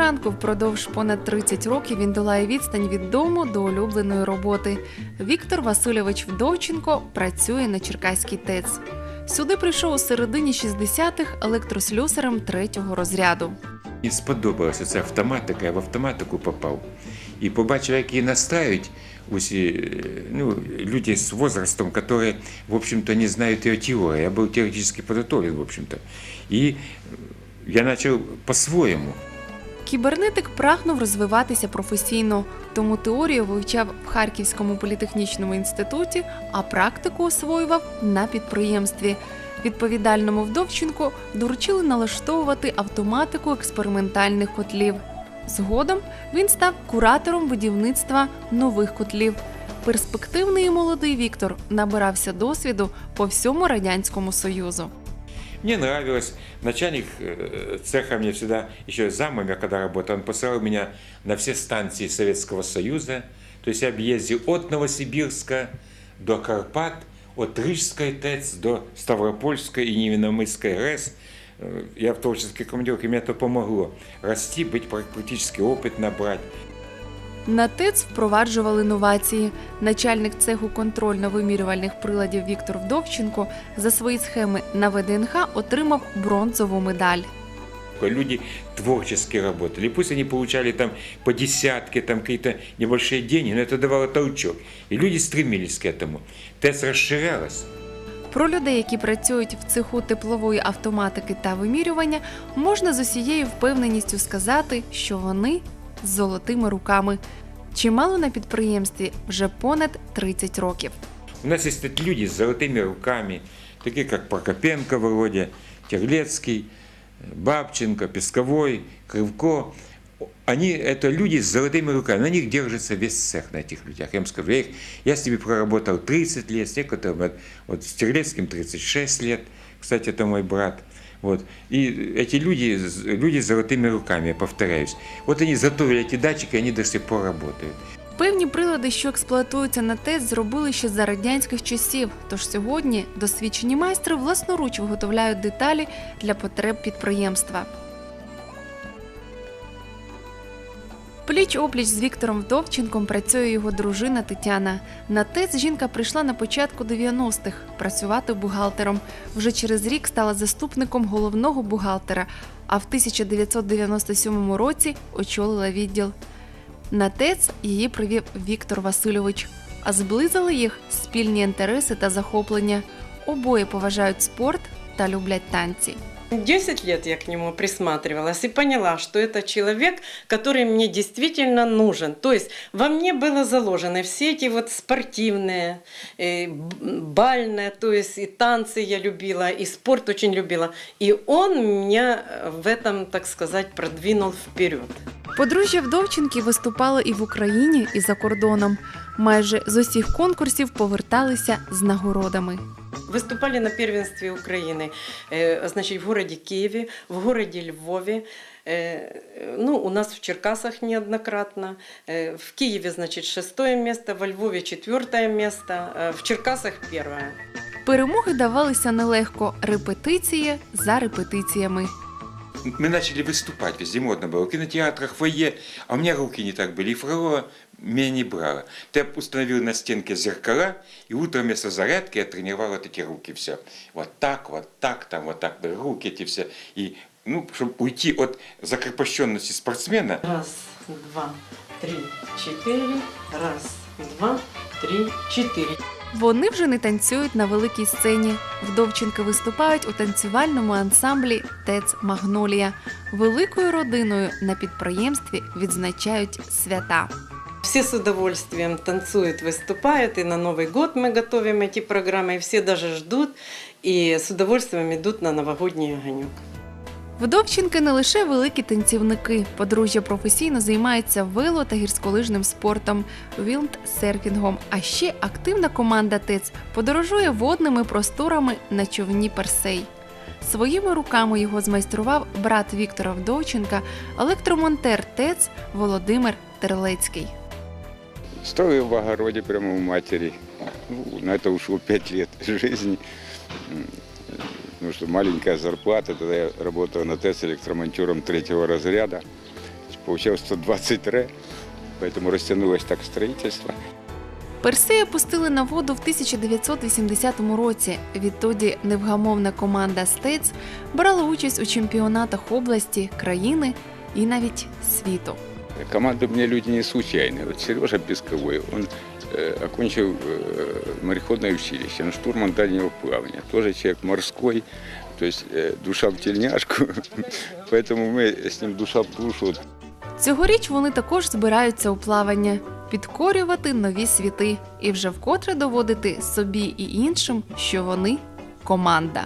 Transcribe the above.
ранку впродовж понад 30 років він долає відстань від дому до улюбленої роботи. Віктор Васильович Вдовченко працює на Черкаській ТЕЦ. Сюди прийшов у середині 60-х електрослюсарем третього розряду. Мені сподобалася ця автоматика, я в автоматику попав. І побачив, як її настраюють усі е, ну, люди з возрастом, які, в общем-то, не знають її теорії. Я був теоретично підготовлен, в общем-то. І я почав по-своєму. Кібернетик прагнув розвиватися професійно, тому теорію вивчав в Харківському політехнічному інституті, а практику освоював на підприємстві. Відповідальному Вдовченку доручили налаштовувати автоматику експериментальних котлів. Згодом він став куратором будівництва нових котлів. Перспективний і молодий Віктор набирався досвіду по всьому радянському союзу. Мне нравилось. Начальник э, цеха мне всегда, еще замом когда работал, он посылал меня на все станции Советского Союза. То есть я объездил от Новосибирска до Карпат, от Рижской ТЭЦ до Ставропольской и Невиномысской РЭС. Э, Я в творческой командировке, мне это помогло расти, быть практически опыт набрать. На ТЕЦ впроваджували новації. Начальник цеху контрольно-вимірювальних приладів Віктор Вдовченко за свої схеми на ВДНХ отримав бронзову медаль. Люди творчески работали. Пусть они получали там по десятке, там какие-то небольшие деньги, но это давало толчок. И люди стремились к этому. ТЭЦ расширялась. Про людей, які працюють в цеху теплової автоматики та вимірювання, можна з усією впевненістю сказати, що вони з золотими руками. Чимало на підприємстві вже понад 30 років. У нас есть тут люди с золотыми руками, такие как Прокопенко Володя, Терлецкий, Бабченко, Песковой, Кривко. Они, это люди с золотыми руками, на них держится весь цех, на этих людях. Я вам скажу, я, их, я с ними проработал 30 лет, с некоторым, вот, вот с Терлецким 36 лет, кстати, это мой брат. Вот. И эти люди, с- люди с золотыми руками, я повторяюсь. Вот они затовили эти датчики, они до сих пор работают. Певні прилади, що експлуатуються на ТЕЦ, зробили ще за радянських часів. Тож сьогодні досвідчені майстри власноруч виготовляють деталі для потреб підприємства. Пліч опліч з Віктором Вдовченком працює його дружина Тетяна. На ТЕЦ жінка прийшла на початку 90-х працювати бухгалтером. Вже через рік стала заступником головного бухгалтера, а в 1997 році очолила відділ. На ТЕЦ її привів Віктор Васильович, а зблизили їх спільні інтереси та захоплення. Обоє поважають спорт та люблять танці. 10 лет я к нему присматривалась и поняла, что это человек, который мне действительно нужен. То есть во мне было заложено все эти вот спортивные, э, бальные, то есть и танцы я любила, и спорт очень любила. И он меня в этом, так сказать, продвинул вперед. Подружжя Вдовченки виступало і в Україні, і за кордоном. Майже з усіх конкурсів поверталися з нагородами. Выступали на первенстве Украины, э, значит, в городе Киеве, в городе Львове, э, ну, у нас в Черкасах неоднократно, э, в Киеве, значит, шестое место, во Львове четвертое место, э, в Черкасах первое. Перемоги давалися нелегко репетиції за репетиціями. Мы начали выступать, везде модно было, в кинотеатрах, в фойе, а у меня руки не так были, и фролова меня не брала. То я установил на стенке зеркала, и утром вместо зарядки я тренировал вот эти руки, все. Вот так, вот так, там вот так, руки эти все. И, ну, чтобы уйти от закрепощенности спортсмена, Раз, два, три, четыре, раз, два, три, четыре. Вони вже не танцюють на великій сцені. Вдовченки виступають у танцювальному ансамблі ТЕЦ Магнолія. Великою родиною на підприємстві відзначають свята. Все с удовольствием танцуют, выступают, и на Новый год мы готовим эти программы, и все даже ждут, и с удовольствием идут на новогодний огонек. Вдовченки не лише великі танцівники. Подружжя професійно займається вело та гірськолижним спортом, вілдсерфінгом. А ще активна команда ТЕЦ подорожує водними просторами на човні Персей. Своїми руками його змайстрував брат Віктора Вдовченка, електромонтер ТЕЦ Володимир Терлецький. Строил в огороде прямо у матери. Ну, на это ушло пять лет жизни М, Ну что, маленькая зарплата. Тогда я работал на ТЭС электромонтером третьего разряда. получалось 120 ре, поэтому растянулось так строительство. Персея пустили на воду в 1980 році. Відтоді невгамовна команда Стейтс брала участь у чемпіонатах області, країни і навіть світу. Команда у меня люди не случайные. Вот Сережа Песковой, он э, окончил э, мореходное училище, он штурман дальнего плавания. Тоже человек морской, то есть э, душа в тельняшку. Поэтому мы с ним душа в душу. Цьогоріч вони також збираються у плавання, підкорювати нові світи і вже вкотре доводити собі і іншим, що вони команда.